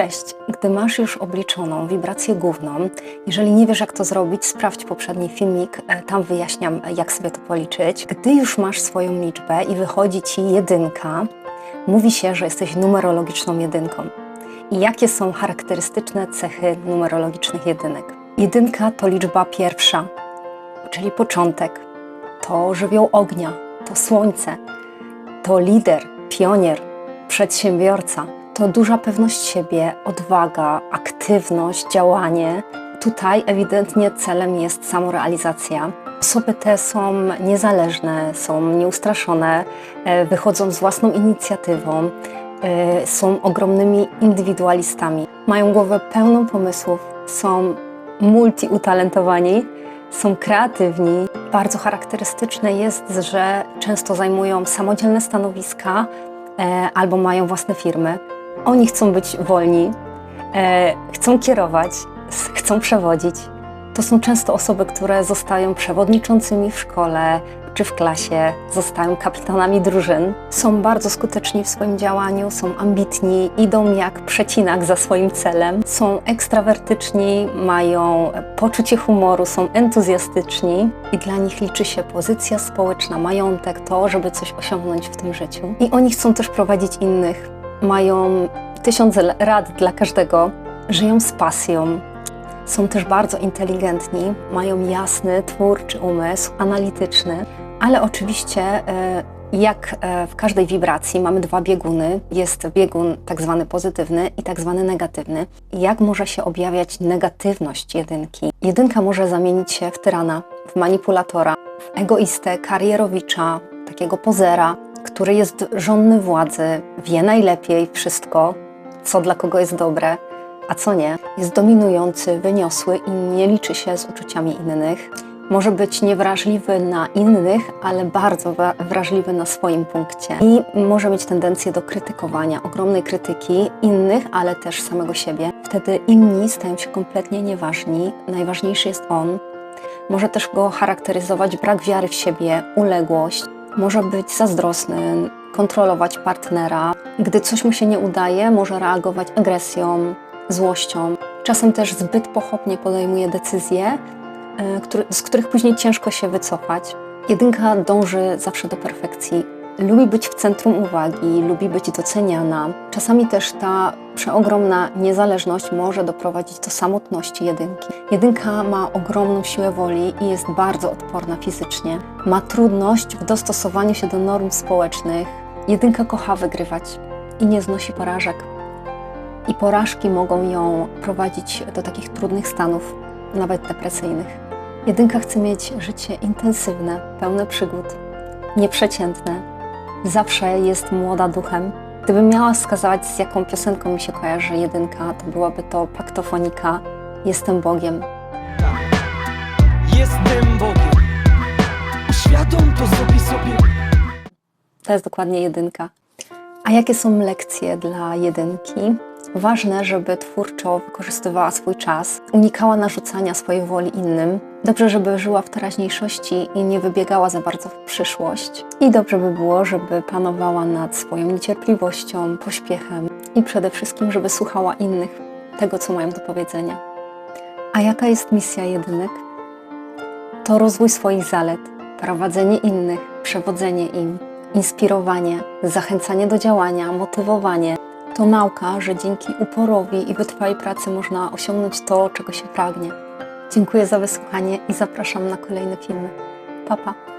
Cześć. Gdy masz już obliczoną wibrację główną, jeżeli nie wiesz jak to zrobić, sprawdź poprzedni filmik, e, tam wyjaśniam jak sobie to policzyć. Gdy już masz swoją liczbę i wychodzi Ci jedynka, mówi się, że jesteś numerologiczną jedynką. I jakie są charakterystyczne cechy numerologicznych jedynek? Jedynka to liczba pierwsza, czyli początek, to żywioł ognia, to słońce, to lider, pionier, przedsiębiorca, to duża pewność siebie, odwaga, aktywność, działanie. Tutaj ewidentnie celem jest samorealizacja. Osoby te są niezależne, są nieustraszone, e, wychodzą z własną inicjatywą, e, są ogromnymi indywidualistami. Mają głowę pełną pomysłów, są multiutalentowani, są kreatywni. Bardzo charakterystyczne jest, że często zajmują samodzielne stanowiska e, albo mają własne firmy. Oni chcą być wolni, e, chcą kierować, chcą przewodzić. To są często osoby, które zostają przewodniczącymi w szkole czy w klasie, zostają kapitanami drużyn. Są bardzo skuteczni w swoim działaniu, są ambitni, idą jak przecinak za swoim celem, są ekstrawertyczni, mają poczucie humoru, są entuzjastyczni i dla nich liczy się pozycja społeczna, majątek, to, żeby coś osiągnąć w tym życiu. I oni chcą też prowadzić innych, mają tysiąc rad dla każdego, żyją z pasją, są też bardzo inteligentni, mają jasny, twórczy umysł, analityczny, ale oczywiście, e, jak e, w każdej wibracji, mamy dwa bieguny. Jest biegun tak zwany pozytywny i tak zwany negatywny. Jak może się objawiać negatywność jedynki? Jedynka może zamienić się w tyrana, w manipulatora, w egoistę, karierowicza, takiego pozera, który jest żonny władzy, wie najlepiej wszystko, co dla kogo jest dobre, a co nie. Jest dominujący, wyniosły i nie liczy się z uczuciami innych. Może być niewrażliwy na innych, ale bardzo wrażliwy na swoim punkcie. I może mieć tendencję do krytykowania, ogromnej krytyki innych, ale też samego siebie. Wtedy inni stają się kompletnie nieważni. Najważniejszy jest on. Może też go charakteryzować brak wiary w siebie, uległość. Może być zazdrosny, kontrolować partnera. Gdy coś mu się nie udaje, może reagować agresją, złością. Czasem też zbyt pochopnie podejmuje decyzje, e, z których później ciężko się wycofać. Jedynka dąży zawsze do perfekcji. Lubi być w centrum uwagi, lubi być doceniana. Czasami też ta przeogromna niezależność może doprowadzić do samotności jedynki. Jedynka ma ogromną siłę woli i jest bardzo odporna fizycznie. Ma trudność w dostosowaniu się do norm społecznych. Jedynka kocha wygrywać i nie znosi porażek i porażki mogą ją prowadzić do takich trudnych stanów, nawet depresyjnych. Jedynka chce mieć życie intensywne, pełne przygód, nieprzeciętne. Zawsze jest młoda duchem. Gdybym miała wskazać, z jaką piosenką mi się kojarzy jedynka, to byłaby to paktofonika Jestem Bogiem. Jestem Bogiem. Świadom to sobie sobie. To jest dokładnie jedynka. A jakie są lekcje dla jedynki? Ważne, żeby twórczo wykorzystywała swój czas, unikała narzucania swojej woli innym. Dobrze, żeby żyła w teraźniejszości i nie wybiegała za bardzo w przyszłość. I dobrze by było, żeby panowała nad swoją niecierpliwością, pośpiechem i przede wszystkim, żeby słuchała innych tego, co mają do powiedzenia. A jaka jest misja jedynek? To rozwój swoich zalet, prowadzenie innych, przewodzenie im, inspirowanie, zachęcanie do działania, motywowanie. To nauka, że dzięki uporowi i wytrwałej pracy można osiągnąć to, czego się pragnie. Dziękuję za wysłuchanie i zapraszam na kolejne filmy. Pa, pa.